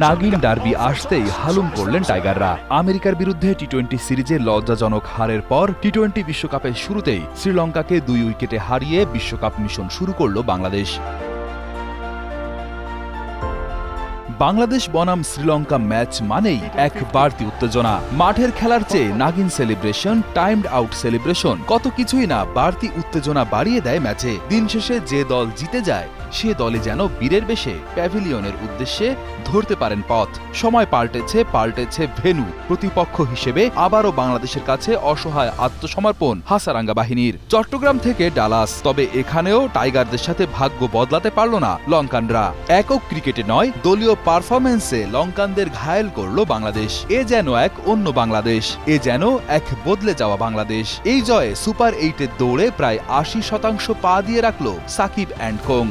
নাগিন derby আসতেই হালুম করলেন টাইগাররা। আমেরিকার বিরুদ্ধে টি টোয়েন্টি সিরিজে লজ্জাজনক হারের পর টি টোয়েন্টি বিশ্বকাপের শুরুতেই শ্রীলঙ্কাকে দুই উইকেটে হারিয়ে বিশ্বকাপ মিশন শুরু করল বাংলাদেশ। বাংলাদেশ বনাম শ্রীলঙ্কা ম্যাচ মানেই এক বাড়তি উত্তেজনা। মাঠের খেলার চেয়ে নাগিন সেলিব্রেশন, টাইমড আউট সেলিব্রেশন কত কিছুই না বাড়তি উত্তেজনা বাড়িয়ে দেয় ম্যাচে। দিন শেষে যে দল জিতে যায়, সে দলে যেন বীরের বেশে প্যাভিলিয়নের উদ্দেশ্যে ধরতে পারেন পথ। সময় পাল্টেছে পাল্টেছে ভেনু প্রতিপক্ষ হিসেবে আবারও বাংলাদেশের কাছে অসহায় আত্মসমর্পণ হাসারাঙ্গা বাহিনীর। চট্টগ্রাম থেকে ডালাস, তবে এখানেও টাইগারদের সাথে ভাগ্য বদলাতে পারল না লঙ্কানরা। একক ক্রিকেটে নয়, দলীয় পারফরমেন্সে লঙ্কানদের ঘায়েল করল বাংলাদেশ। এ যেন এক অন্য বাংলাদেশ। এ যেন এক বদলে যাওয়া বাংলাদেশ। এই জয়ে সুপার এইটের দৌড়ে প্রায় আশি শতাংশ পা দিয়ে রাখল সাকিব অ্যান্ড কোং।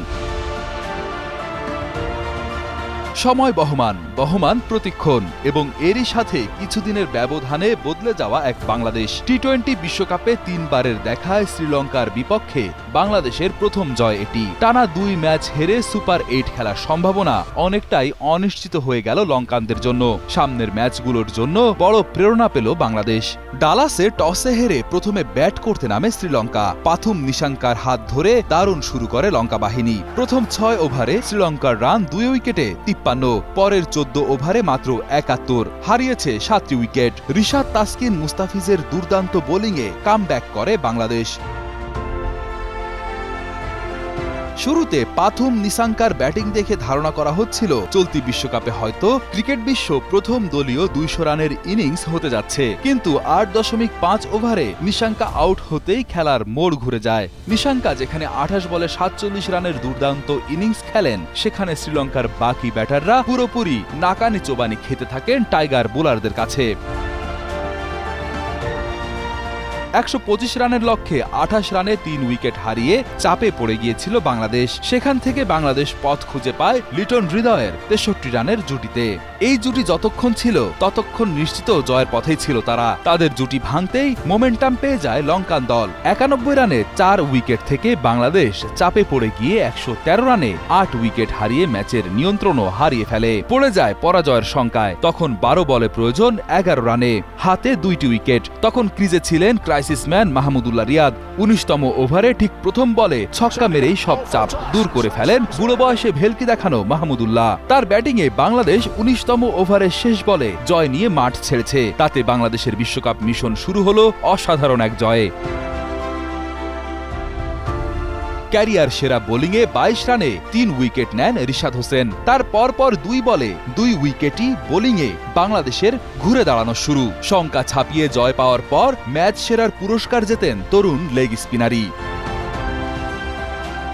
সময় বহমান বহমান প্রতিক্ষণ এবং এরই সাথে কিছুদিনের ব্যবধানে বদলে যাওয়া এক বাংলাদেশ। টি টোয়েন্টি বিশ্বকাপে তিনবারের দেখায় শ্রীলঙ্কার বিপক্ষে বাংলাদেশের প্রথম জয় এটি। টানা দুই ম্যাচ হেরে সুপার এইট খেলার সম্ভাবনা অনেকটাই অনিশ্চিত হয়ে গেল লঙ্কানদের জন্য। সামনের ম্যাচগুলোর জন্য বড় প্রেরণা পেল বাংলাদেশ। ডালাসে টসে হেরে প্রথমে ব্যাট করতে নামে শ্রীলঙ্কা। পাথুম নিশাঙ্কার হাত ধরে দারুণ শুরু করে লঙ্কা বাহিনী। প্রথম ছয় ওভারে শ্রীলঙ্কার রান দুই উইকেটে তিপ্পান্ন পরের চোদ্দ ওভারে মাত্র একাত্তর। হারিয়েছে সাতটি উইকেট। রিশাদ তাস্কিন মুস্তাফিজের দুর্দান্ত বোলিংয়ে কাম করে বাংলাদেশ। শুরুতে পাথুম নিসাঙ্কার ব্যাটিং দেখে ধারণা করা হচ্ছিল, চলতি বিশ্বকাপে হয়তো ক্রিকেট বিশ্ব প্রথম দলীয় দুইশো রানের ইনিংস হতে যাচ্ছে। কিন্তু আট দশমিক পাঁচ ওভারে নিশাঙ্কা আউট হতেই খেলার মোড় ঘুরে যায়। নিশাঙ্কা যেখানে আঠাশ বলে সাতচল্লিশ রানের দুর্দান্ত ইনিংস খেলেন, সেখানে শ্রীলঙ্কার বাকি ব্যাটাররা পুরোপুরি নাকানি চোবানি খেতে থাকেন টাইগার বোলারদের কাছে। একশো পঁচিশ রানের লক্ষ্যে আঠাশ রানে তিন উইকেট হারিয়ে চাপে পড়ে গিয়েছিল বাংলাদেশ। সেখান থেকে বাংলাদেশ পথ খুঁজে পায় লিটন হৃদয়ের তেষট্টি রানের জুটিতে। এই জুটি যতক্ষণ ছিল, ততক্ষণ নিশ্চিত জয়ের পথেই ছিল তারা। তাদের জুটি ভাঙতেই মোমেন্টাম পেয়ে যায় লঙ্কান দল। একানব্বই রানে চার উইকেট থেকে বাংলাদেশ চাপে পড়ে গিয়ে একশো তেরো রানে আট উইকেট হারিয়ে ম্যাচের নিয়ন্ত্রণও হারিয়ে ফেলে। পড়ে যায় পরাজয়ের সংখ্যায় তখন বারো বলে প্রয়োজন এগারো রানে। হাতে দুইটি উইকেট। তখন ক্রিজে ছিলেন ক্রাইসিস ম্যান মাহমুদুল্লাহ রিয়াদ উনিশতম ওভারে ঠিক প্রথম বলে ছক্কা মেরেই সব চাপ দূর করে ফেলেন বুড়ো বয়সে ভেলকি দেখানো মাহমুদুল্লাহ। তার ব্যাটিংয়ে বাংলাদেশ উনিশতম ওভারের শেষ বলে জয় নিয়ে মাঠ ছেড়েছে। তাতে বাংলাদেশের বিশ্বকাপ মিশন শুরু হলো অসাধারণ এক জয়ে। ক্যারিয়ার সেরা বোলিংয়ে বাইশ রানে তিন উইকেট নেন রিশাদ হোসেন। তার পরপর দুই বলে দুই উইকেটই বোলিংয়ে বাংলাদেশের ঘুরে দাঁড়ানো শুরু। শঙ্কা ছাপিয়ে জয় পাওয়ার পর ম্যাচ সেরার পুরস্কার জেতেন তরুণ লেগ স্পিনারই।